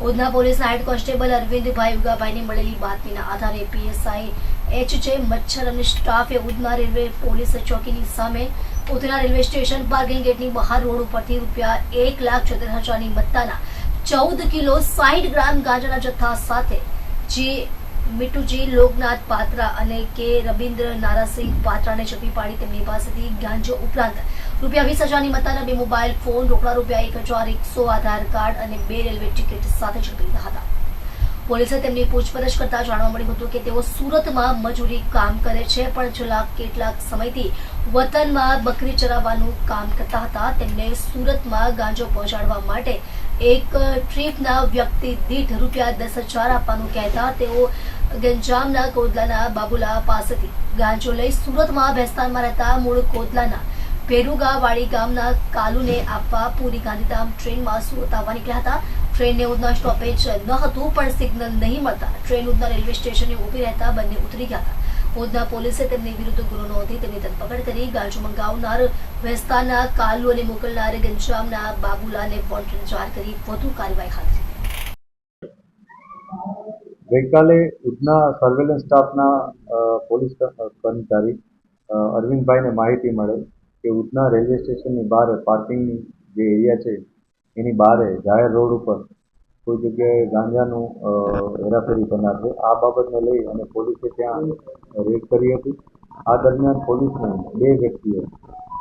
ઉધના પોલીસના head constable Arvindbhai ઉગાભાઈને મળેલી બાતમીના આધારે પીએસઆઈ એચ જે મચ્છર અને સ્ટાફે ઉધના રેલવે પોલીસ ચોકીની સામે ઉધના રેલવે સ્ટેશન પાર્કિંગ ગેટની બહાર રોડ ઉપરથી રૂપિયા એક લાખ છોતેર હજારની મત્તાના ચૌદ કિલો સાઈઠ ગ્રામ ગાંજાના જથ્થા સાથે જે મિટુજી લોકનાથ પાત્રા અને કે રવિન્દ્ર નારાસિંહ પાત્રાને ઝડપી પાડી તેમની પાસેથી ગાંજો ઉપરાંત રૂપિયા વીસ હજારની મતાના બે મોબાઈલ ફોન, રોકડા રૂપિયા એક હજાર, એકસો આધાર કાર્ડ અને બે રેલવે ટિકિટ સાથે ઝડપી હતા. પોલીસે તેમની પૂછપરછ કરતા જાણવા મળ્યું હતું કે તેઓ સુરતમાં મજૂરી કામ કરે છે, પણ છેલ્લા કેટલાક સમયથી વતનમાં બકરી ચરાવવાનું કામ કરતા હતા. તેમને સુરતમાં ગાંજો પહોંચાડવા માટે એક ટ્રીપના વ્યક્તિ દીઠ રૂપિયા દસ હજાર આપવાનું કહેતા તેઓ ગંજામના કોદલાના બાબુલા પાસેથી ગાંજો લઈ સુરતમાં ભેસ્તાનમાં રહેતા મૂળ કોદલાના ભેરુગાવાડી ગામના કાલુને આપવા પૂરી ગાંધીધામ ટ્રેનમાં સુરત આવવા નીકળ્યા હતા. ટ્રેનને ના સ્ટોપેજ ન હતું, પણ સિગ્નલ નહીં મળતા. ટ્રેન ઉદના રેલવે સ્ટેશને ઊભી રહેતા બંને ઉતરી ગયા ઉધના પોલીસે તેમની વિરુદ્ધ ગુનો નોંધી તેમની ધરપકડ કરી. ગાજુ મંગાવનાર વેસ્તાના કાલુ અને મોકલનાર ગંજામના બાબુલાને વોન્ટેડ જાહેર કરી વધુ કાર્યવાહી હાથ ધરી. ગઈકાલે ઉધના સર્વેલન્સ સ્ટાફના પોલીસ કર્મચારી અરવિંદભાઈને માહિતી મળે કે ઉધના રેલવે સ્ટેશનની બહાર પાર્કિંગની જે એરિયા છે એની બહાર જાહેર રોડ ઉપર કોઈ જગ્યાએ ગાંજાનું હેરાફેરી કરનાર છે. આ બાબતને લઈ અને પોલીસે ત્યાં રેડ કરી હતી. આ દરમિયાન પોલીસને બે વ્યક્તિઓ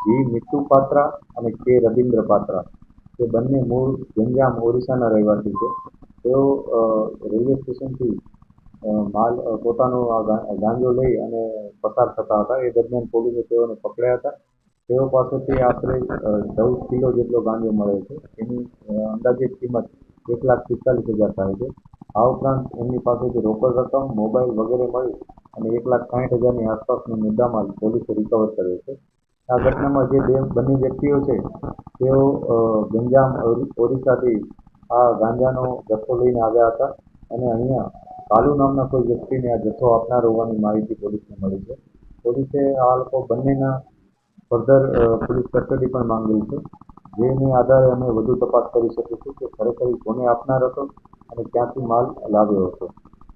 જી મિત્તુ પાત્રા અને કે. રવિન્દ્ર પાત્રા તે બંને મૂળ ગંજામ, ઓરિસ્સાના રહેવાસી છે. તેઓ રેલવે સ્ટેશનથી માલ પોતાનો ગાંજો લઈ અને પસાર થતા હતા. એ દરમિયાન પોલીસે તેઓને પકડ્યા હતા. તેઓ પાસેથી આશરે ચૌદ કિલો જેટલો ગાંજો મળે છે. એની અંદાજિત કિંમત એક લાખ પિસ્તાલીસ હજાર થાય છે. આ ઉપરાંત એમની પાસેથી રોકડ રકમ, મોબાઈલ વગેરે મળી અને એક લાખ સાઠ હજારની આસપાસનો મુદ્દામાલ પોલીસે રિકવર કર્યો છે. આ ઘટનામાં જે બે બંને વ્યક્તિઓ છે, તેઓ ગંજામ, ઓરિ- ઓરિસ્સાથી આ ગાંજાનો જથ્થો લઈને આવ્યા હતા અને અહીંયા કાલુ નામના કોઈ વ્યક્તિને આ જથ્થો આપનાર હોવાની માહિતી પોલીસને મળી છે. પોલીસે આ લોકો બંનેના ફર્ધર પોલીસ કસ્ટડી પણ માંગેલ છે. જેને આધારે અમે વધુ તપાસ કરી શકીશું કે ખરેખર કોને આપનાર હતો અને ક્યાંથી માલ લાવ્યો હતો.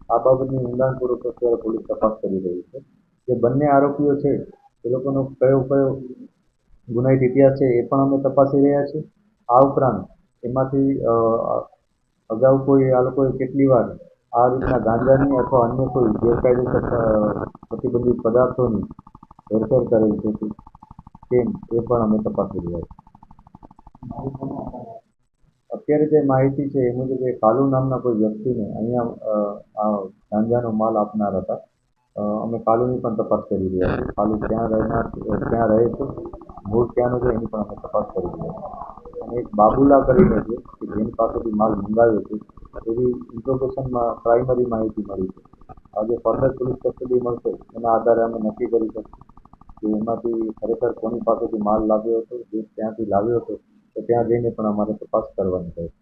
આ બાબતની ઊંડાણપૂર્વક અત્યારે પોલીસ તપાસ કરી રહી છે. જે બંને આરોપીઓ છે, એ લોકોનો કયો કયો ગુનાહિત ઇતિહાસ છે, એ પણ અમે તપાસી રહ્યા છીએ. આ ઉપરાંત એમાંથી અગાઉ કોઈ આ લોકોએ કેટલી વાર આ રીતના ગાંજાની અથવા અન્ય કોઈ ગેરકાયદેસર પ્રતિબંધિત પદાર્થોની હેરફેર કરેલ છે. કેમ? એ પણ અમે તપાસી રહ્યા છીએ. અત્યારે જે માહિતી છે, એ મુજબ એ કાલુ નામના કોઈ વ્યક્તિને અહીંયા આ ગાંજાનો માલ આપનાર હતા. અમે કાલુની પણ તપાસ કરી રહ્યા છીએ. કાલુ ક્યાં રહેનાર ક્યાં રહે છે, મૂળ ક્યાંનો છે, એની પણ અમે તપાસ કરી રહ્યા છીએ. અને એક બાબુલા કરીને છે, કે જેની પાસેથી માલ મંગાવ્યો છે, એવી ઇન્ટ્રોગેશનમાં પ્રાઇમરી માહિતી મળી છે. આજે ફર્ધર પોલીસ કસ્ટડી મળશે, એના આધારે અમે નક્કી કરી શકીશું કે એમાંથી ખરેખર કોની પાસેથી માલ લાવ્યો હતો, જે ક્યાંથી લાવ્યો હતો, તો ત્યાં જઈને પણ અમારે તપાસ કરવાની રહેશે